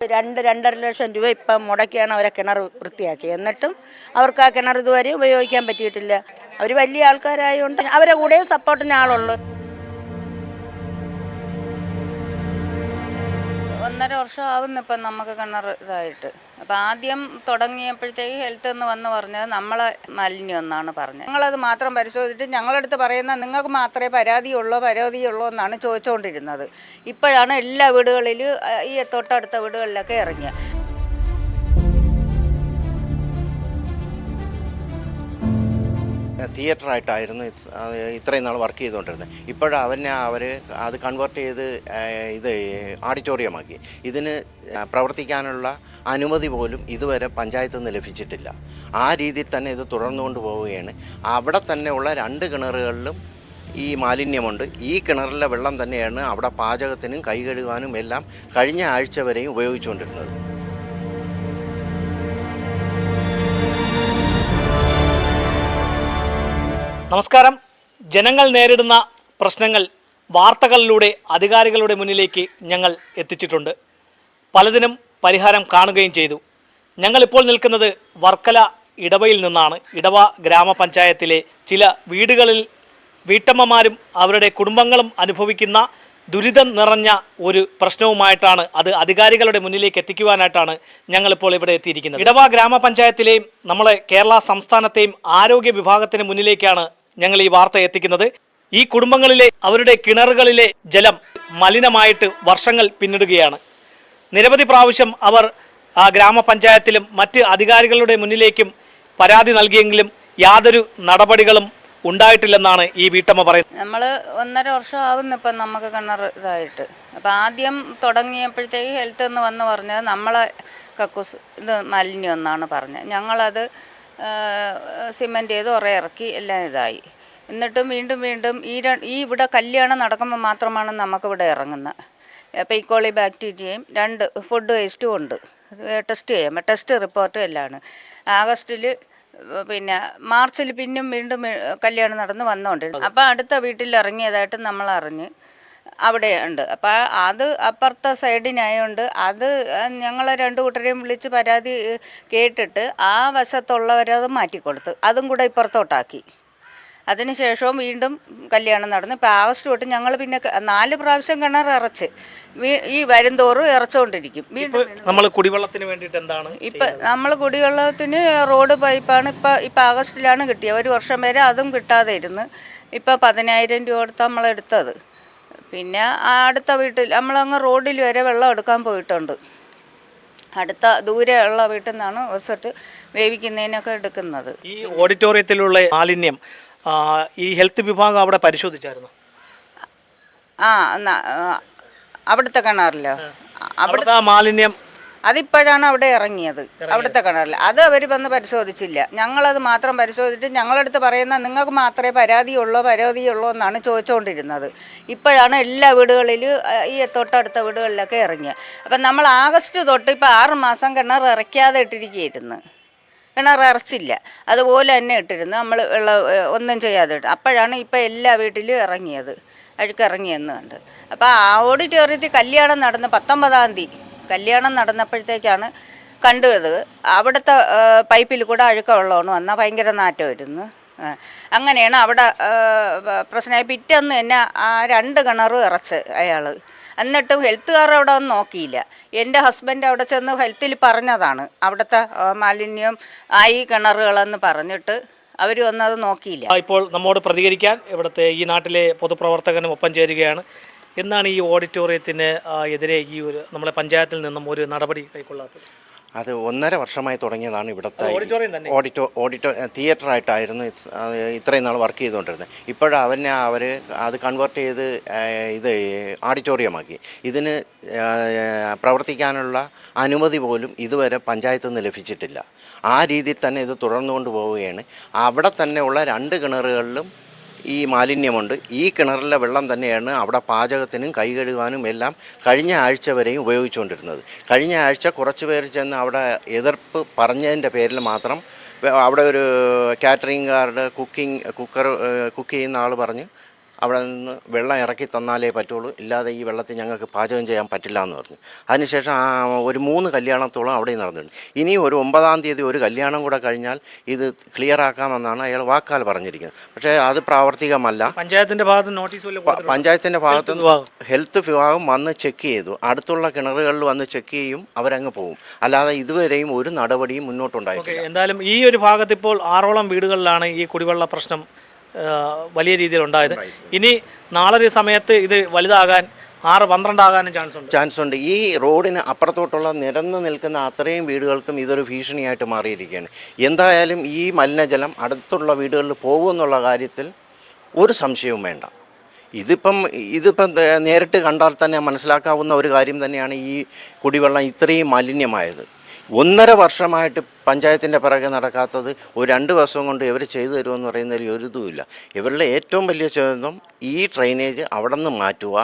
രണ്ട് രണ്ടര ലക്ഷം രൂപ ഇപ്പം മുടക്കിയാണ് അവരെ കിണർ വൃത്തിയാക്കിയത് എന്നിട്ടും അവർക്ക് ആ കിണർ ഇതുവരെ ഉപയോഗിക്കാൻ പറ്റിയിട്ടില്ല. അവർ വലിയ ആൾക്കാരായതുകൊണ്ട് അവരെ കൂടെ സപ്പോർട്ടിന് ആളുള്ളൂ. ഒന്നര വർഷം ആവുന്നു ഇപ്പം നമുക്ക് കിണർ ഇതായിട്ട്. അപ്പം ആദ്യം തുടങ്ങിയപ്പോഴത്തേക്ക് ഹെൽത്ത് എന്ന് വന്ന് പറഞ്ഞത് നമ്മളെ മാലിന്യം എന്നാണ് പറഞ്ഞത്. ഞങ്ങളത് മാത്രം പരിശോധിച്ചിട്ട് ഞങ്ങളടുത്ത് പറയുന്ന നിങ്ങൾക്ക് മാത്രമേ പരാതിയുള്ളൂ പരാതിയുള്ളൂ എന്നാണ് ചോദിച്ചുകൊണ്ടിരുന്നത്. ഇപ്പോഴാണ് എല്ലാ വീടുകളിലും ഈ തൊട്ടടുത്ത വീടുകളിലൊക്കെ ഇറങ്ങിയത്. തിയേറ്ററായിട്ടായിരുന്നു ഇത്രയും നാൾ വർക്ക് ചെയ്തുകൊണ്ടിരുന്നത്. ഇപ്പോഴും അവനെ അവർ അത് കൺവേർട്ട് ചെയ്ത് ഇത് ഓഡിറ്റോറിയമാക്കി ഇതിന് പ്രവർത്തിക്കാനുള്ള അനുമതി പോലും ഇതുവരെ പഞ്ചായത്തിൽ നിന്ന് ലഭിച്ചിട്ടില്ല. ആ രീതിയിൽ തന്നെ ഇത് തുടർന്നുകൊണ്ട് പോവുകയാണ്. അവിടെ ഉള്ള രണ്ട് കിണറുകളിലും ഈ മാലിന്യമുണ്ട്. ഈ കിണറിലെ വെള്ളം തന്നെയാണ് അവിടെ പാചകത്തിനും കൈ കഴുകാനും എല്ലാം കഴിഞ്ഞ ആഴ്ച വരെയും ഉപയോഗിച്ചുകൊണ്ടിരുന്നത്. നമസ്കാരം. ജനങ്ങൾ നേരിടുന്ന പ്രശ്നങ്ങൾ വാർത്തകളിലൂടെ അധികാരികളുടെ മുന്നിലേക്ക് ഞങ്ങൾ എത്തിച്ചിട്ടുണ്ട്. പലതിനും പരിഹാരം കാണുകയും ചെയ്തു. ഞങ്ങളിപ്പോൾ നിൽക്കുന്നത് വർക്കല ഇടവയിൽ നിന്നാണ്. ഇടവ ഗ്രാമപഞ്ചായത്തിലെ ചില വീടുകളിൽ വീട്ടമ്മമാരും അവരുടെ കുടുംബങ്ങളും അനുഭവിക്കുന്ന ദുരിതം നിറഞ്ഞ ഒരു പ്രശ്നവുമായിട്ടാണ് അത് അധികാരികളുടെ മുന്നിലേക്ക് എത്തിക്കുവാനായിട്ടാണ് ഞങ്ങളിപ്പോൾ ഇവിടെ എത്തിയിരിക്കുന്നത്. ഇടവ ഗ്രാമപഞ്ചായത്തിലെയും നമ്മളെ കേരള സംസ്ഥാനത്തെയും ആരോഗ്യ വിഭാഗത്തിന് മുന്നിലേക്കാണ് ഞങ്ങൾ ഈ വാർത്ത എത്തിക്കുന്നത്. ഈ കുടുംബങ്ങളിലെ അവരുടെ കിണറുകളിലെ ജലം മലിനമായിട്ട് വർഷങ്ങൾ പിന്നിടുകയാണ്. നിരവധി പ്രാവശ്യം അവർ ആ ഗ്രാമപഞ്ചായത്തിലും മറ്റ് അധികാരികളുടെ മുന്നിലേക്കും പരാതി നൽകിയെങ്കിലും യാതൊരു നടപടികളും ഉണ്ടായിട്ടില്ലെന്നാണ് ഈ വീട്ടമ്മ പറയുന്നത്. നമ്മൾ ഒന്നര വർഷം ആവുന്നു ഇപ്പം നമുക്ക് കിണർ ഇതായിട്ട്. അപ്പം ആദ്യം തുടങ്ങിയപ്പോഴത്തേക്ക് ഹെൽത്ത് എന്ന് വന്ന് പറഞ്ഞത് നമ്മളെ കക്കൂസ് ഇത് മാലിന്യം എന്നാണ് പറഞ്ഞത്. ഞങ്ങളത് സിമെന്റ് ചെയ്ത് ഉറ ഇറക്കി എല്ലാം ഇതായി. എന്നിട്ടും വീണ്ടും വീണ്ടും ഈ ഈ ഇവിടെ കല്യാണം നടക്കുമ്പോൾ മാത്രമാണ് നമുക്കിവിടെ ഇറങ്ങുന്നത്. അപ്പോൾ ഈക്കോളി ബാക്ടീരിയയും രണ്ട് ഫുഡ് വേസ്റ്റും ഉണ്ട്. ടെസ്റ്റ് ചെയ്യാം. ടെസ്റ്റ് റിപ്പോർട്ടും എല്ലാമാണ് ആഗസ്റ്റിൽ പിന്നെ മാർച്ചിൽ പിന്നും വീണ്ടും കല്യാണം നടന്ന് വന്നുകൊണ്ടിരുന്നു അപ്പോൾ അടുത്ത വീട്ടിൽ ഇറങ്ങിയതായിട്ട് നമ്മൾ അറിഞ്ഞ് അവിടെ ഉണ്ട്. അപ്പോൾ അത് അപ്പുറത്തെ സൈഡിനായതുകൊണ്ട് അത് ഞങ്ങൾ രണ്ട് കൂട്ടരെയും വിളിച്ച് പരാതി കേട്ടിട്ട് ആ വശത്തുള്ളവരത് മാറ്റിക്കൊടുത്ത്. അതും കൂടെ ഇപ്പുറത്തോട്ടാക്കി. അതിനുശേഷവും വീണ്ടും കല്യാണം നടന്നു. ഇപ്പോൾ ആഗസ്റ്റ് തൊട്ട് ഞങ്ങൾ പിന്നെ നാല് പ്രാവശ്യം കിണർ ഇറച്ച്. ഈ ഈ വരുംതോറും ഇറച്ചുകൊണ്ടിരിക്കും വീണ്ടും നമ്മൾ കുടിവെള്ളത്തിന് വേണ്ടിയിട്ട് എന്താണ് ഇപ്പം നമ്മൾ കുടിവെള്ളത്തിന് റോഡ് പൈപ്പാണ് ഇപ്പം ഇപ്പം ആഗസ്റ്റിലാണ് കിട്ടിയത്. ഒരു വർഷം വരെ അതും കിട്ടാതെ ഇരുന്ന് ഇപ്പം പതിനായിരം രൂപ കൊടുത്ത് നമ്മൾ എടുത്തത് പിന്നെ അടുത്ത വീട്ടിൽ നമ്മളങ്ങ് റോഡിൽ വരെ വെള്ളം എടുക്കാൻ പോയിട്ടുണ്ട്. അടുത്ത ദൂരെയുള്ള ഉള്ള വീട്ടിൽ നിന്നാണ് ഒസറ്റ് വേവിക്കുന്നതിനൊക്കെ എടുക്കുന്നത്. ഈ ഓഡിറ്റോറിയത്തിലുള്ള മാലിന്യം ഈ ഹെൽത്ത് വിഭാഗം അവിടെ പരിശോധിച്ചായിരുന്നു? ആ, അവിടുത്തെ കിണറിലോ? അവിടുത്തെ മാലിന്യം അതിപ്പോഴാണ് അവിടെ ഇറങ്ങിയത് അവിടുത്തെ കിണറിൽ. അത് അവർ വന്ന് പരിശോധിച്ചില്ല. ഞങ്ങളത് മാത്രം പരിശോധിച്ചിട്ട് ഞങ്ങളടുത്ത് പറയുന്ന നിങ്ങൾക്ക് മാത്രമേ പരാതിയുള്ളൂ പരാതിയുള്ളൂ എന്നാണ് ചോദിച്ചുകൊണ്ടിരുന്നത് ഇപ്പോഴാണ് എല്ലാ വീടുകളിലും ഈ തൊട്ടടുത്ത വീടുകളിലൊക്കെ ഇറങ്ങിയത്. അപ്പം നമ്മൾ ആഗസ്റ്റ് തൊട്ട് ഇപ്പോൾ ആറ് മാസം കിണർ ഇറക്കാതെ ഇട്ടിരിക്കുകയായിരുന്നു. കിണർ ഇറച്ചില്ല. അതുപോലെ തന്നെ ഇട്ടിരുന്നു. നമ്മൾ വെള്ളം ഒന്നും ചെയ്യാതെ ഇട്ടു. അപ്പോഴാണ് ഇപ്പോൾ എല്ലാ വീട്ടിലും ഇറങ്ങിയത്. അഴുക്കിറങ്ങിയെന്ന് കണ്ട്. അപ്പോൾ ആ ഓഡിറ്റോറിയത്തിൽ കല്യാണം നടന്ന് പത്തൊമ്പതാം തീയതി കല്യാണം നടന്നപ്പോഴത്തേക്കാണ് കണ്ടത്. അവിടുത്തെ പൈപ്പിൽ കൂടെ അഴുക്ക വെള്ളമാണ് വന്നാൽ ഭയങ്കര നാറ്റമായിരുന്നു. അങ്ങനെയാണ് അവിടെ പ്രശ്നമായി. പിറ്റേന്ന് തന്നെ ആ രണ്ട് കിണറ് ഇറച്ച് അയാൾ എന്നിട്ടും ഹെൽത്തുകാർ അവിടെ ഒന്നും നോക്കിയില്ല. എന്റെ ഹസ്ബൻഡ് അവിടെ ചെന്ന് ഹെൽത്തിൽ പറഞ്ഞതാണ്. അവിടുത്തെ മാലിന്യം ആയി കിണറുകളെന്ന് പറഞ്ഞിട്ട് അവർ വന്നത് നോക്കിയില്ല. ഇപ്പോൾ നമ്മോട് പ്രതികരിക്കാൻ ഇവിടുത്തെ ഈ നാട്ടിലെ പൊതുപ്രവർത്തകനും ഒപ്പം ചേരുകയാണ്. എന്നാണ് ഈ ഓഡിറ്റോറിയത്തിന് എതിരെ ഈ ഒരു നമ്മളെ പഞ്ചായത്തിൽ നിന്നും ഒരു നടപടി കൈക്കൊള്ളാത്തത്? അത് ഒന്നര വർഷമായി തുടങ്ങിയതാണ് ഇവിടുത്തെ ഓഡിറ്റോറിയം തന്നെ? ഓഡിറ്റോ ഓഡിറ്റോ തിയേറ്ററായിട്ടായിരുന്നു ഇത്രയും നാൾ വർക്ക് ചെയ്തുകൊണ്ടിരുന്നത്. ഇപ്പോഴവന് അവനെ അവർ അത് കൺവേർട്ട് ചെയ്ത് ഇത് ഓഡിറ്റോറിയമാക്കി ഇതിന് പ്രവർത്തിക്കാനുള്ള അനുമതി പോലും ഇതുവരെ പഞ്ചായത്തിൽ നിന്ന് ലഭിച്ചിട്ടില്ല. ആ രീതിയിൽ തന്നെ ഇത് തുടർന്നുകൊണ്ട് പോവുകയാണ്. അവിടെ തന്നെയുള്ള രണ്ട് കിണറുകളിലും ഈ മാലിന്യമുണ്ട്. ഈ കിണറിലെ വെള്ളം തന്നെയാണ് അവിടെ പാചകത്തിനും കൈ കഴുകാനും എല്ലാം കഴിഞ്ഞ ആഴ്ച വരെയും ഉപയോഗിച്ചുകൊണ്ടിരുന്നത്. കഴിഞ്ഞ ആഴ്ച കുറച്ച് പേർ ചെന്ന് അവിടെ എതിർപ്പ് പറഞ്ഞതിന്റെ പേരിൽ മാത്രം അവിടെ ഒരു കാറ്ററിംഗ് കാരുടെ കുക്കിംഗ് കുക്കർ കുക്ക് ചെയ്യുന്ന ആൾ പറഞ്ഞ് അവിടെ നിന്ന് വെള്ളം ഇറക്കി തന്നാലേ പറ്റുള്ളൂ. ഇല്ലാതെ ഈ വെള്ളത്തിൽ ഞങ്ങൾക്ക് പാചകം ചെയ്യാൻ പറ്റില്ല എന്ന് പറഞ്ഞു. അതിനുശേഷം ആ ഒരു മൂന്ന് കല്യാണത്തോളം അവിടെ നടന്നിട്ടുണ്ട് ഇനി ഒരു ഒമ്പതാം തീയതി ഒരു കല്യാണം കൂടെ കഴിഞ്ഞാൽ ഇത് ക്ലിയർ ആക്കാമെന്നാണ് അയാൾ വാക്കാൽ പറഞ്ഞിരിക്കുന്നത്. പക്ഷേ അത് പ്രാവർത്തികമല്ല. പഞ്ചായത്തിന്റെ ഭാഗത്ത് നോട്ടീസ്? പഞ്ചായത്തിന്റെ ഭാഗത്ത് ഹെൽത്ത് വിഭാഗം. വന്ന് ചെക്ക് ചെയ്തു. അടുത്തുള്ള കിണറുകളിൽ വന്ന് ചെക്ക് ചെയ്യും അവരങ്ങ് പോകും അല്ലാതെ ഇതുവരെയും ഒരു നടപടിയും മുന്നോട്ടുണ്ടായിട്ടില്ല. എന്തായാലും ഈ ഒരു ഭാഗത്ത് ഇപ്പോൾ ആറോളം വീടുകളിലാണ് ഈ കുടിവെള്ള പ്രശ്നം വലിയ രീതിയിൽ ഉണ്ടായത്. ഇനി നാളെ ഒരു സമയത്ത് ഇത് വലുതാകാൻ ആറ് പന്ത്രണ്ടാകാനും ചാൻസ് ഉണ്ട്. ചാൻസ് ഉണ്ട് ഈ റോഡിന് അപ്പുറത്തോട്ടുള്ള നിരന്ന് നിൽക്കുന്ന അത്രയും വീടുകൾക്കും ഇതൊരു ഭീഷണിയായിട്ട് മാറിയിരിക്കുകയാണ്. എന്തായാലും ഈ മലിനജലം അടുത്തുള്ള വീടുകളിൽ പോകുമെന്നുള്ള കാര്യത്തിൽ ഒരു സംശയവും വേണ്ട. ഇതിപ്പം ഇതിപ്പം നേരിട്ട് കണ്ടാൽ തന്നെ മനസ്സിലാക്കാവുന്ന ഒരു കാര്യം തന്നെയാണ് ഈ കുടിവെള്ളം ഇത്രയും മലിനമായത്. ഒന്നര വർഷമായിട്ട് പഞ്ചായത്തിന്റെ പിറകെ നടക്കാത്തത് ഒരു രണ്ട് വർഷം കൊണ്ട് ഇവർ ചെയ്തു തരുമെന്ന് പറയുന്നതിൽ ഒരു ഇതുമില്ല ഇവരുടെ ഏറ്റവും വലിയ ചോദ്യം ഈ ഡ്രെയിനേജ് അവിടെ നിന്ന് മാറ്റുക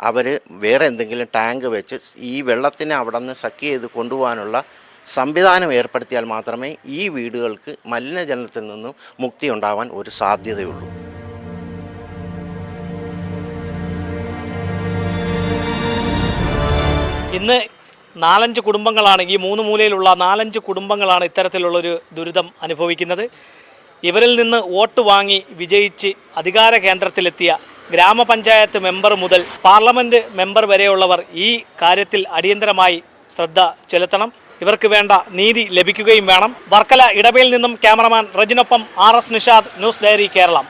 അവർ വേറെ എന്തെങ്കിലും ടാങ്ക് വെച്ച് ഈ വെള്ളത്തിനെ അവിടെ നിന്ന് സക്ക് ചെയ്ത് കൊണ്ടുപോകാനുള്ള സംവിധാനം ഏർപ്പെടുത്തിയാൽ മാത്രമേ ഈ വീടുകൾക്ക് മലിനജലത്തിൽ നിന്നും മുക്തി ഉണ്ടാവാൻ ഒരു സാധ്യതയുള്ളൂ. ഇന്ന് നാലഞ്ച് കുടുംബങ്ങളാണ് ഈ മൂന്ന് മൂലയിലുള്ള നാലഞ്ച് കുടുംബങ്ങളാണ് ഇത്തരത്തിലുള്ളൊരു ദുരിതം അനുഭവിക്കുന്നത്. ഇവരിൽ നിന്ന് വോട്ട് വാങ്ങി വിജയിച്ച് അധികാര കേന്ദ്രത്തിലെത്തിയ ഗ്രാമപഞ്ചായത്ത് മെമ്പർ മുതൽ പാർലമെന്റ് മെമ്പർ വരെയുള്ളവർ ഈ കാര്യത്തിൽ അടിയന്തരമായി ശ്രദ്ധ ചെലുത്തണം. ഇവർക്ക് വേണ്ട നീതി ലഭിക്കുകയും വേണം. വർക്കല ഇടവയിൽ നിന്നും cameraman റജിനൊപ്പം R S Nishad news diary Keralam.